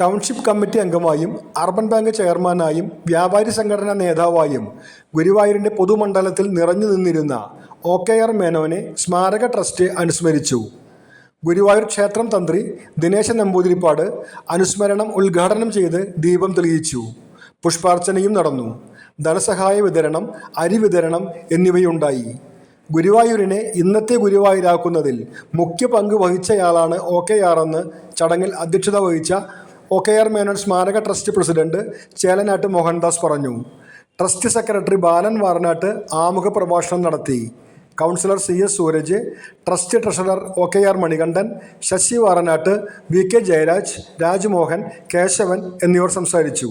Township committee അംഗമായും urban bank ചെയർമാനായും വ്യാപാരി സംഘടനാ നേതാവായും ഗുരുവായൂരിന്റെ പൊതുമണ്ഡലത്തിൽ നിറഞ്ഞു നിന്നിരുന്ന ഒ കെ ആർ മേനോനെ സ്മാരക ട്രസ്റ്റ് അനുസ്മരിച്ചു. ഗുരുവായൂർ ക്ഷേത്രം തന്ത്രി ദിനേശൻ നമ്പൂതിരിപ്പാട് അനുസ്മരണം ഉദ്ഘാടനം ചെയ്ത് ദീപം തെളിയിച്ചു. പുഷ്പാർച്ചനയും നടന്നു. ധനസഹായ വിതരണം അരി വിതരണം എന്നിവയുണ്ടായി. ഗുരുവായൂരിനെ ഇന്നത്തെ ഗുരുവായൂരാക്കുന്നതിൽ മുഖ്യ പങ്ക് വഹിച്ചയാളാണ് ഒ കെ ആർ എന്ന് ചടങ്ങിൽ അധ്യക്ഷത വഹിച്ച ഒ കെ ആർ മേനോൻ സ്മാരക ട്രസ്റ്റ് പ്രസിഡന്റ് ചേലനാട്ട് മോഹൻദാസ് പറഞ്ഞു. ട്രസ്റ്റ് സെക്രട്ടറി ബാലൻ വാറനാട്ട് ആമുഖ പ്രഭാഷണം നടത്തി. Councillor C S Sooraj trust treasurer O K R Manikandan Sasi Varanat V K Jayaraj Rajmohan Keshavan എന്നിവർ സംസാരിച്ചു.